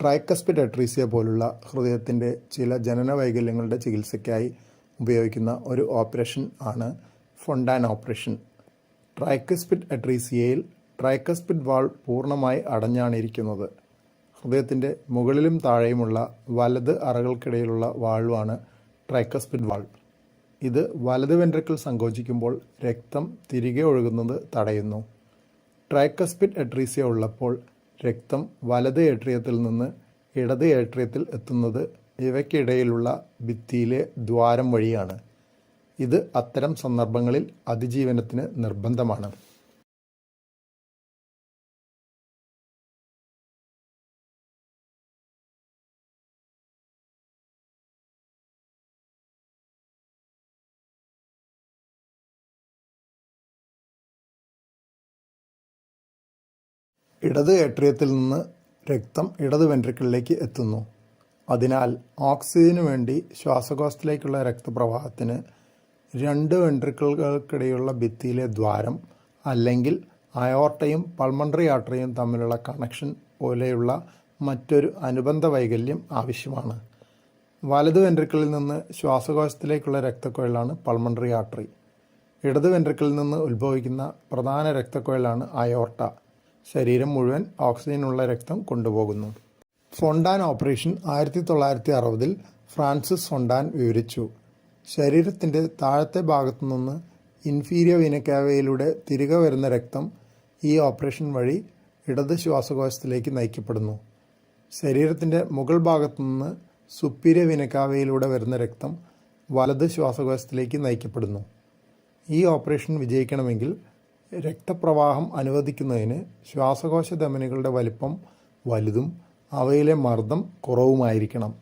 Tricuspid atresia പോലുള്ള ഹൃദയത്തിന്റെ ചില ജനന വൈകല്യങ്ങളുടെ ചികിത്സയ്ക്കായി ഉപയോഗിക്കുന്ന ഒരു ഓപ്പറേഷൻ ആണ് ഫൊണ്ടാൻ ഓപ്പറേഷൻ. ട്രൈക്കസ്പിഡ് അട്രീസിയയിൽ ട്രൈക്കസ്പിഡ് വാൾ പൂർണമായി അടഞ്ഞാണ് ഇരിക്കുന്നത്. ഹൃദയത്തിന്റെ മുകളിലും താഴെയുമുള്ള വലത് അറകൾക്കിടയിലുള്ള വാൾവാണ് ട്രൈക്കസ്പിഡ് വാൾ. ഇത് വലത് വെൻട്രിക്കിൾ സങ്കോചിക്കുമ്പോൾ രക്തം തിരികെ ഒഴുകുന്നത് തടയുന്നു. ട്രൈക്കസ്പിഡ് അട്രീസിയ ഉള്ളപ്പോൾ രക്തം വലത് ഏട്രിയത്തിൽ നിന്ന് ഇടത് ഏട്രിയത്തിൽ എത്തുന്നത് ഇവയ്ക്കിടയിലുള്ള ഭിത്തിയിലെ ദ്വാരം വഴിയാണ്. ഇത് അത്തരം സന്ദർഭങ്ങളിൽ അതിജീവനത്തിന് നിർബന്ധമാണ്. ഇടത് ഏട്രിയത്തിൽ നിന്ന് രക്തം ഇടത് വെൻട്രിക്കിളിലേക്ക് എത്തുന്നു. അതിനാൽ ഓക്സിജന് വേണ്ടി ശ്വാസകോശത്തിലേക്കുള്ള രക്തപ്രവാഹത്തിന് രണ്ട് വെൻട്രിക്കിളുകൾക്കിടയിലുള്ള ഭിത്തിയിലെ ദ്വാരം അല്ലെങ്കിൽ അയോർട്ടയും പൾമണറി ആർട്ടറിയും തമ്മിലുള്ള കണക്ഷൻ പോലെയുള്ള മറ്റൊരു അനുബന്ധ വൈകല്യം ആവശ്യമാണ്. വലത് വെൻട്രിക്കിളിൽ നിന്ന് ശ്വാസകോശത്തിലേക്കുള്ള രക്തക്കുഴലാണ് പൾമണറി ആർട്ടറി. ഇടത് വെൻട്രിക്കിളിൽ നിന്ന് ഉത്ഭവിക്കുന്ന പ്രധാന രക്തക്കുഴലാണ് അയോർട്ട. ശരീരം മുഴുവൻ ഓക്സിജനുള്ള രക്തം കൊണ്ടുപോകുന്നു. ഫോണ്ടാൻ ഓപ്പറേഷൻ ആയിരത്തി തൊള്ളായിരത്തി അറുപതിൽ ഫ്രാൻസിസ് ഫോണ്ടാൻ വിവരിച്ചു. ശരീരത്തിന്റെ താഴത്തെ ഭാഗത്തു നിന്ന് ഇൻഫീരിയ വിനക്കാവയിലൂടെ തിരികെ വരുന്ന രക്തം ഈ ഓപ്പറേഷൻ വഴി ഇടത് ശ്വാസകോശത്തിലേക്ക് നയിക്കപ്പെടുന്നു. ശരീരത്തിന്റെ മുകൾ ഭാഗത്തു നിന്ന് സുപ്പീരിയ വിനക്കാവയിലൂടെ വരുന്ന രക്തം വലത് ശ്വാസകോശത്തിലേക്ക് നയിക്കപ്പെടുന്നു. ഈ ഓപ്പറേഷൻ വിജയിക്കണമെങ്കിൽ രക്തപ്രവാഹം അനുവദിക്കുന്നതിന് ശ്വാസകോശ ധമനികളുടെ വലിപ്പം വലുതും അവയിലെ മർദ്ദം കുറവുമായിരിക്കണം.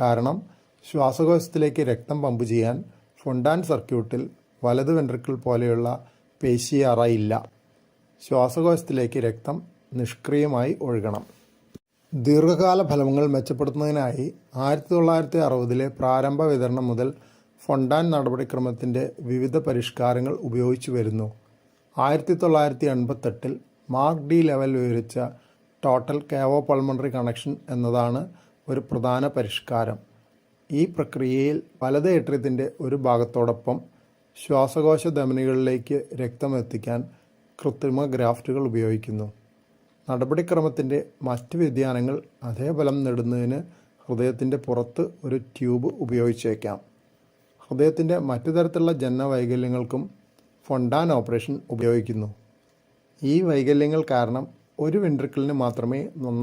കാരണം ശ്വാസകോശത്തിലേക്ക് രക്തം പമ്പ് ചെയ്യാൻ ഫൊണ്ടാൻ സർക്യൂട്ടിൽ വലത് വെൻട്രിക്കിൾ പോലെയുള്ള പേശി ഇല്ല ശ്വാസകോശത്തിലേക്ക് രക്തം നിഷ്ക്രിയമായി ഒഴുകണം. ദീർഘകാല ഫലങ്ങൾ മെച്ചപ്പെടുത്തുന്നതിനായി ആയിരത്തി തൊള്ളായിരത്തി അറുപതിലെ പ്രാരംഭ വിതരണം മുതൽ ഫൊണ്ടാൻ നടപടിക്രമത്തിന്റെ വിവിധ പരിഷ്കാരങ്ങൾ ഉപയോഗിച്ചു വരുന്നു. ആയിരത്തി തൊള്ളായിരത്തി എൺപത്തെട്ടിൽ മാർക്ക് ഡി ലെവൽ വിവരിച്ച ടോട്ടൽ കാവോ പൾമണറി കണക്ഷൻ എന്നതാണ് ഒരു പ്രധാന പരിഷ്കാരം. ഈ പ്രക്രിയയിൽ വലത് ഏട്രിയത്തിന്റെ ഒരു ഭാഗത്തോടൊപ്പം ശ്വാസകോശ ധമനികളിലേക്ക് രക്തം എത്തിക്കാൻ കൃത്രിമ ഗ്രാഫ്റ്റുകൾ ഉപയോഗിക്കുന്നു. നടപടിക്രമത്തിന്റെ മറ്റ് വ്യതിയാനങ്ങൾ അതേ ഫലം നേടുന്നതിന് ഹൃദയത്തിന്റെ പുറത്ത് ഒരു ട്യൂബ് ഉപയോഗിച്ചേക്കാം. ഹൃദയത്തിന്റെ മറ്റു തരത്തിലുള്ള ജനന വൈകല്യങ്ങൾക്കും ഫൊണ്ടാൻ ഓപ്പറേഷൻ ഉപയോഗിക്കുന്നു. ഈ വൈകല്യങ്ങൾ കാരണം ഒരു വെൻട്രിക്കിളിന് മാത്രമേ നന്നായി